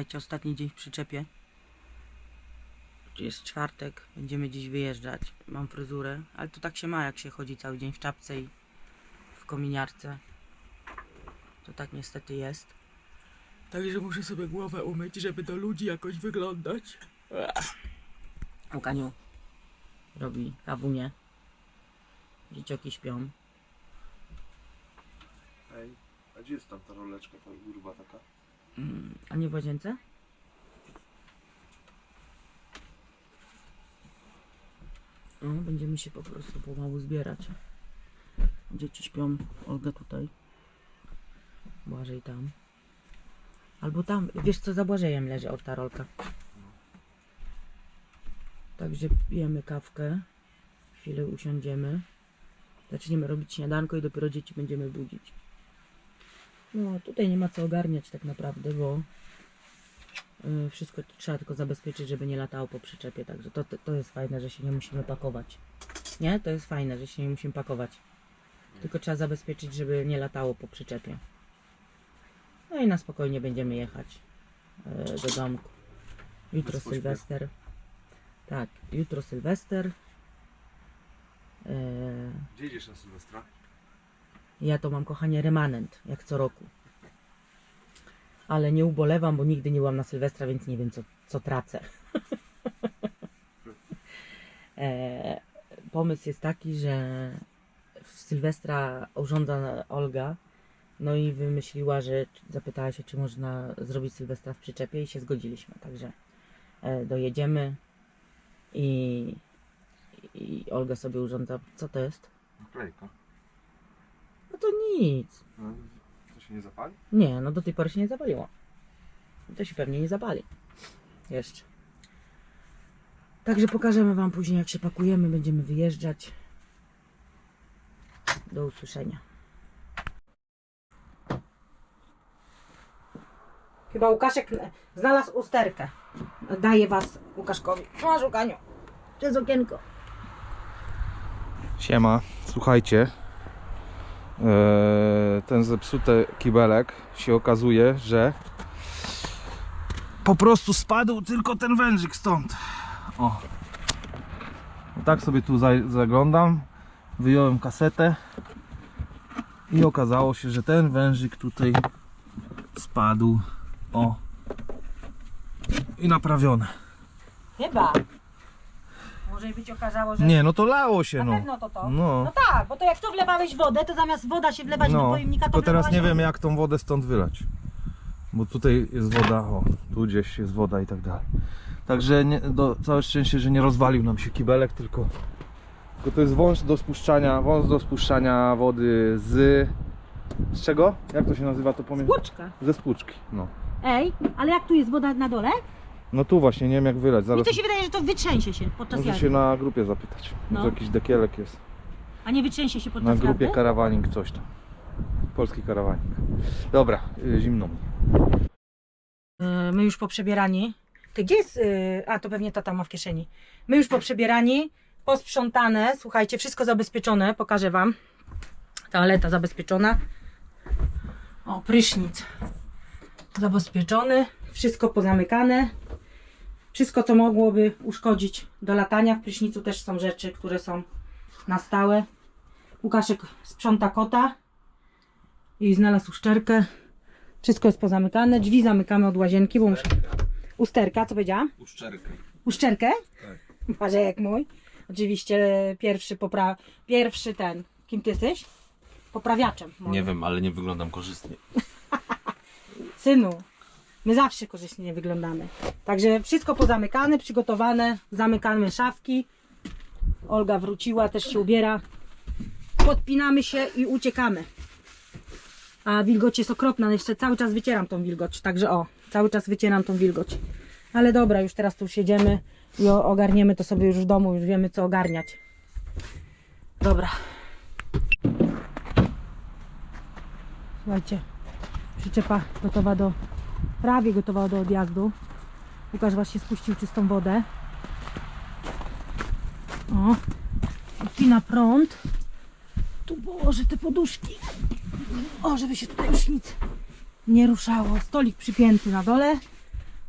słuchajcie, ostatni dzień w przyczepie. Jest czwartek, będziemy dziś wyjeżdżać. Mam fryzurę, ale to tak się ma, jak się chodzi cały dzień w czapce i w kominiarce. To tak niestety jest. Także muszę sobie głowę umyć, żeby do ludzi jakoś wyglądać. Łukaniu robi kawunię. Dzieciaki śpią. Ej, a gdzie jest tam ta roleczka, ta gruba taka? Mm, A nie w łazience? No, będziemy się po prostu pomału zbierać. Dzieci śpią, Olga tutaj. Błażej tam. Albo tam, wiesz co, za Błażejem leży ta rolka. Także pijemy kawkę. Chwilę usiądziemy. Zaczniemy robić śniadanko i dopiero dzieci będziemy budzić. No, tutaj nie ma co ogarniać tak naprawdę, bo y, wszystko trzeba tylko zabezpieczyć, żeby nie latało po przyczepie. Także to, to, jest fajne, że się nie musimy pakować. Nie? To jest fajne, że się nie musimy pakować. Tylko trzeba zabezpieczyć, żeby nie latało po przyczepie. No i na spokojnie będziemy jechać y, do domku. Jutro. Sylwester. Tak, jutro Sylwester. Y, Gdzie idziesz na Sylwestra? Ja to mam, kochanie, remanent, jak co roku. Ale nie ubolewam, bo nigdy nie byłam na Sylwestra, więc nie wiem, co, co tracę. e, pomysł jest taki, że w Sylwestra urządza Olga, no i wymyśliła, że zapytała się, czy można zrobić Sylwestra w przyczepie i się zgodziliśmy. Także e, dojedziemy i, i Olga sobie urządza. Co to jest? Naklejka. No to nic. No, to się nie zapali? Nie, no do tej pory się nie zapaliło. To się pewnie nie zapali. Jeszcze. Także pokażemy Wam później, jak się pakujemy, będziemy wyjeżdżać. Do usłyszenia. Chyba Łukaszek znalazł usterkę. Daję Was Łukaszkowi. Masz Łukaniu. Przez okienko. Siema, słuchajcie. Eee, ten zepsuty kibelek się okazuje, że po prostu spadł tylko ten wężyk stąd. O. No tak sobie tu za- zaglądam. Wyjąłem kasetę i okazało się, że ten wężyk tutaj spadł. O. I naprawione. Chyba. Może być okazało, że... Nie, no to lało się, Na no. pewno to to. No. No tak, bo to jak to wlewałeś wodę, to zamiast woda się wlewać do No, pojemnika, to tylko teraz nie wiem wodę. jak tą wodę stąd wylać. Bo tutaj jest woda, o, tu gdzieś jest woda i tak dalej. Także nie, do, całe szczęście, że nie rozwalił nam się kibelek, tylko, tylko to jest wąż do spuszczania, wąż do spuszczania wody z... Z czego? Jak to się nazywa to pomiędzy? Spłuczka. Ze spłuczki, no. Ej, ale jak tu jest woda na dole? No tu właśnie, nie wiem jak wylać, Mi zaraz to się wydaje, że to wytrzęsie się podczas muszę jazdy. się na grupie zapytać. No. Może jakiś dekielek jest. A nie wytrzęsie się podczas Na grupie jazdy? karawaning coś tam. Polski karawaning. Dobra, y, zimno mi. Yy, My już po przebierani. Ty gdzie jest? yy, A, to pewnie tata ma w kieszeni. My już po przebierani, posprzątane, słuchajcie, wszystko zabezpieczone, pokażę wam. Toaleta zabezpieczona. O, prysznic zabezpieczony, wszystko pozamykane. Wszystko, co mogłoby uszkodzić do latania. W prysznicu też są rzeczy, które są na stałe. Łukaszek sprząta kota i znalazł uszczelkę. Wszystko jest pozamykane. Drzwi zamykamy od łazienki, bo muszę. Usterka, co powiedziałam? Uszczerkę. Uszczelkę? Tak. Parze jak mój. Oczywiście pierwszy popra... Pierwszy ten. Kim ty jesteś? Poprawiaczem. moim. Nie wiem, ale nie wyglądam korzystnie. Synu, my zawsze korzystnie wyglądamy. Także wszystko pozamykane, przygotowane, zamykamy szafki. Olga wróciła, też się ubiera. Podpinamy się i uciekamy. A wilgoć jest okropna, jeszcze cały czas wycieram tą wilgoć. Także o, cały czas wycieram tą wilgoć. Ale dobra, już teraz tu siedziemy i ogarniemy to sobie już w domu, już wiemy co ogarniać. Dobra. Słuchajcie, przyczepa gotowa do, prawie gotowa do odjazdu. Łukasz właśnie spuścił czystą wodę. O, odpina prąd. Tu położę te poduszki. O, żeby się tutaj już nic nie ruszało. Stolik przypięty na dole.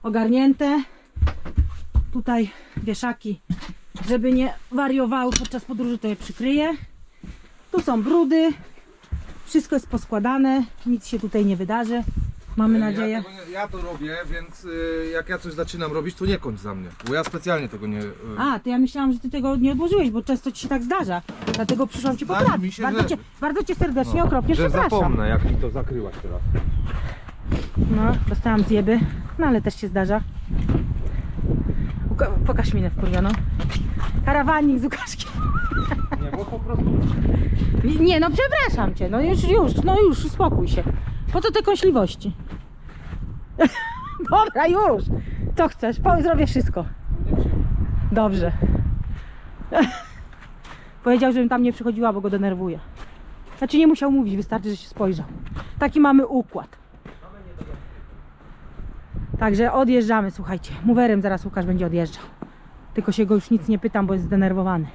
ogarnięte. Tutaj wieszaki, żeby nie wariowały podczas podróży, to je przykryję. Tu są brudy. Wszystko jest poskładane, nic się tutaj nie wydarzy. Mamy nadzieję. Ja, tego nie, ja to robię, więc y, jak ja coś zaczynam robić, to nie kończ za mnie. Bo ja specjalnie tego nie. Y, A, to ja myślałam, że ty tego nie odłożyłeś, bo często ci się tak zdarza. Dlatego przyszłam cię mi poprawić. się, Bardzo że- cię, bardzo cię serdecznie, okropnie że przepraszam. zapomnę, jak mi to zakryłaś teraz. No, dostałam zjeby, no ale też się zdarza. Uka- pokaż minę wkurwioną. Karawanik z Łukaszkiem. Nie, bo po prostu. Nie, no przepraszam cię, no już, już, no już, uspokój się. Po co te kąśliwości? Dobra, już. Co chcesz? Po, zrobię wszystko. Dobrze. Powiedział, żebym tam nie przychodziła, bo go denerwuje. Znaczy nie musiał mówić, wystarczy, że się spojrzał. Taki mamy układ. Także odjeżdżamy, słuchajcie. Mowerem zaraz Łukasz będzie odjeżdżał. Tylko się go już nic nie pytam, bo jest zdenerwowany.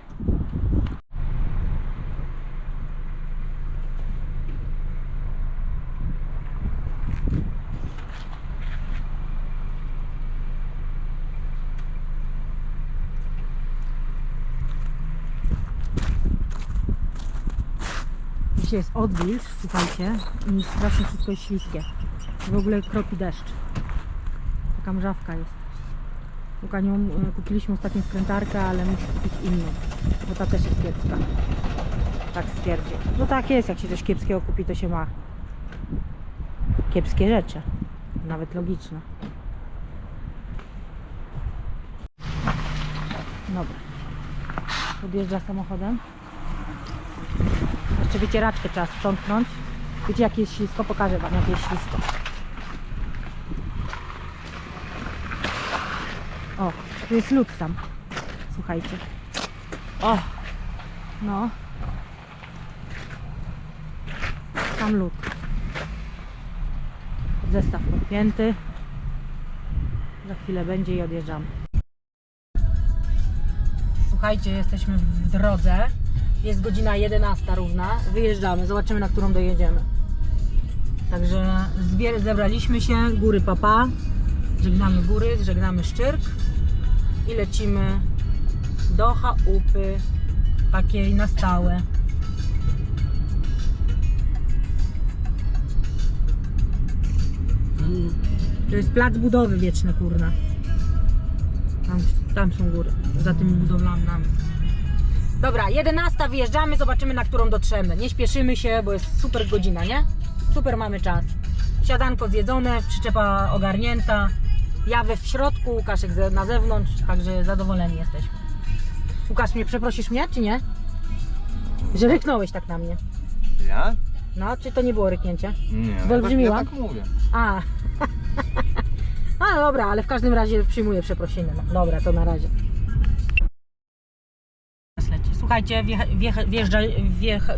Dzisiaj jest odwilż, słuchajcie, i strasznie wszystko jest śliskie. W ogóle kropi deszcz. Taka mrzawka jest. Łukanią e, kupiliśmy ostatnio skrętarkę, ale musi kupić inną, bo ta też jest kiepska. Tak stwierdził. No tak jest, jak się coś kiepskiego kupi, to się ma kiepskie rzeczy. Nawet logiczne. Dobra. Podjeżdża samochodem. Jeszcze wycieraczkę trzeba sprzątnąć. Wiecie jakie jest ślisko? Pokażę Wam jakie jest ślisko. O, tu jest lód sam. Słuchajcie. O! No. Tam lód. Zestaw podpięty. Za chwilę będzie i odjeżdżamy. Słuchajcie, jesteśmy w drodze. Jest godzina 11 równa. Wyjeżdżamy, zobaczymy na którą dojedziemy. Także zbier- zebraliśmy się, góry papa. Żegnamy góry, żegnamy Szczyrk i lecimy do chałupy takiej na stałe. To jest plac budowy wieczny, kurna. Tam, tam są góry, za tymi budowlanami. Dobra, 11 wyjeżdżamy, zobaczymy na którą dotrzemy. Nie śpieszymy się, bo jest super godzina, nie? Super mamy czas. Siadanko zjedzone, przyczepa ogarnięta. Ja we w środku, Łukaszek ze- na zewnątrz, także zadowoleni jesteśmy. Łukasz, mnie przeprosisz mnie, czy nie? Że ryknąłeś tak na mnie. Ja? No, czy to nie było ryknięcie? Nie. Ja tak, Wyolbrzymiłam? ja tak mówię. A. A, dobra, ale w każdym razie przyjmuję przeprosiny. No, dobra, to na razie. Słuchajcie, wjeżdża,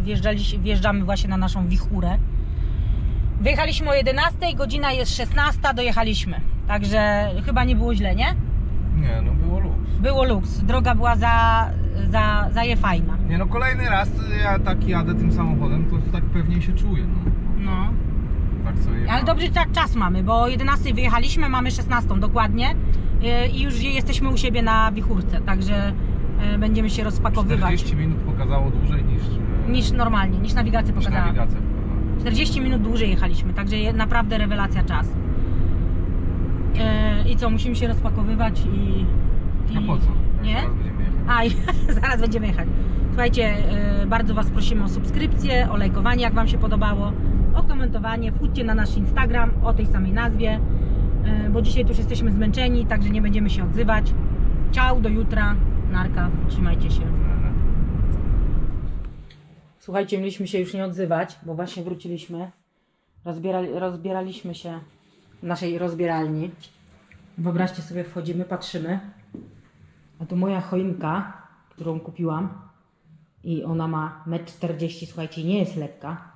wjeżdżali- wjeżdżamy właśnie na naszą wichurę. Wyjechaliśmy o 11, godzina jest 16, dojechaliśmy. Także chyba nie było źle, nie? Nie, no było luz. Było luks. Droga była za, za, za je fajna. Nie no, kolejny raz ja tak jadę tym samochodem, to tak pewniej się czuję, no. No. Tak sobie Ale dobrze tak czas mamy, bo o 11 wyjechaliśmy, mamy 16 dokładnie yy, i już jesteśmy u siebie na wichurce, także będziemy się rozpakowywać 40 minut pokazało dłużej niż, e, niż normalnie, niż nawigacja niż pokazała. nawigacja pokazała. 40 minut dłużej jechaliśmy, także naprawdę rewelacja czas. Yy, I co, musimy się rozpakowywać i... i A po co? Nie? Zaraz będziemy jechać. A, zaraz będziemy jechać. Słuchajcie, bardzo Was prosimy o subskrypcję, o lajkowanie, jak Wam się podobało, o komentowanie. Wchódźcie na nasz Instagram o tej samej nazwie, bo dzisiaj już jesteśmy zmęczeni, także nie będziemy się odzywać. Ciao, do jutra. Narka, trzymajcie się. Słuchajcie, mieliśmy się już nie odzywać, bo właśnie wróciliśmy. Rozbierali, rozbieraliśmy się w naszej rozbieralni. Wyobraźcie sobie, wchodzimy, patrzymy. A tu moja choinka, którą kupiłam. I ona ma 1,40 m, słuchajcie, nie jest lekka.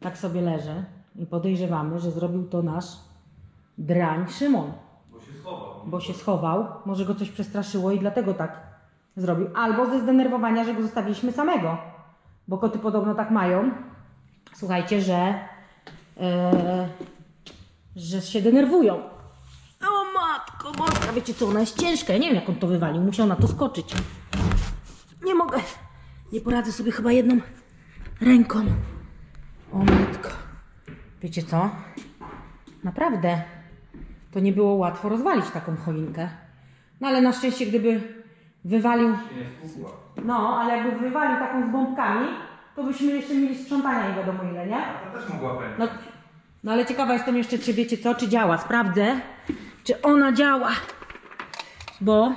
Tak sobie leży. I podejrzewamy, że zrobił to nasz drań Szymon. Bo się schował. Bo się schował. Może go coś przestraszyło i dlatego tak zrobił. Albo ze zdenerwowania, że go zostawiliśmy samego. Bo koty podobno tak mają. Słuchajcie, że, e, że się denerwują. O matko! Boska, wiecie co, ona jest ciężka. Ja nie wiem, jak on to wywalił. Musiał na to skoczyć. Nie mogę. Nie poradzę sobie chyba jedną ręką. O matko. Wiecie co? Naprawdę. To nie było łatwo rozwalić taką choinkę. No ale na szczęście, gdyby wywalił... No, ale jakby wywalił taką z bombkami, to byśmy jeszcze mieli sprzątania nie wiadomo ile, nie? To też mogła pękać. No, no ale ciekawa jestem jeszcze, czy wiecie co, czy działa. Sprawdzę, czy ona działa. Bo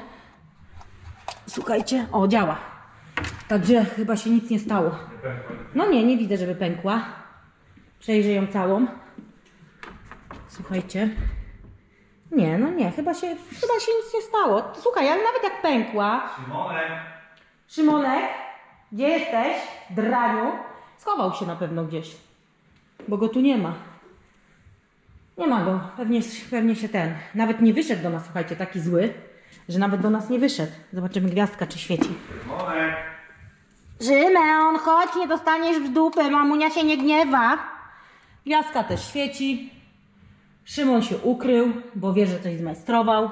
słuchajcie, o działa. Także chyba się nic nie stało. No nie, nie widzę, żeby pękła. Przejrzę ją całą. Słuchajcie. Nie, no nie, chyba się, chyba się nic nie stało. Słuchaj, ale nawet jak pękła, Simonek! Szymonek, gdzie jesteś? Draniu. Schował się na pewno gdzieś, bo go tu nie ma. Nie ma go. Pewnie, pewnie się ten. Nawet nie wyszedł do nas, słuchajcie, taki zły, że nawet do nas nie wyszedł. Zobaczymy gwiazdka, czy świeci. Simonek! Szymon, chodź, nie dostaniesz w dupę, mamunia się nie gniewa. Gwiazdka też świeci. Szymon się ukrył, bo wie, że coś zmajstrował.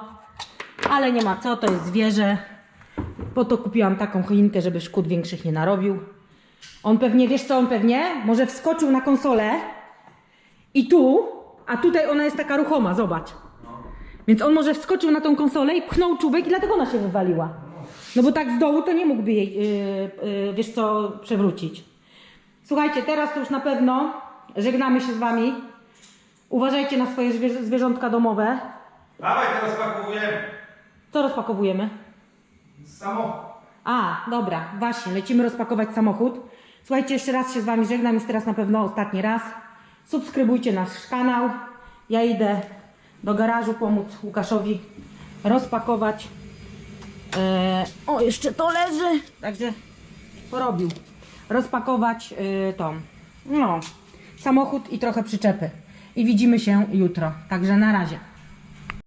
Ale nie ma co, to jest zwierzę. Po to kupiłam taką choinkę, żeby szkód większych nie narobił. On pewnie, wiesz co on pewnie? Może wskoczył na konsolę i tu, a tutaj ona jest taka ruchoma, zobacz. Więc on może wskoczył na tą konsolę i pchnął czubek i dlatego ona się wywaliła. No bo tak z dołu to nie mógłby jej, yy, yy, wiesz co, przewrócić. Słuchajcie, teraz to już na pewno żegnamy się z wami. Uważajcie na swoje zwierzę, zwierzątka domowe. Dawaj, teraz pakujemy. Co rozpakowujemy? Samochód. A, dobra, właśnie, lecimy rozpakować samochód. Słuchajcie, jeszcze raz się z Wami żegnam, już teraz na pewno ostatni raz. Subskrybujcie nasz kanał. Ja idę do garażu pomóc Łukaszowi rozpakować. E, o, jeszcze to leży, także porobił. Rozpakować e, tą, no, samochód i trochę przyczepy. I widzimy się jutro, także na razie.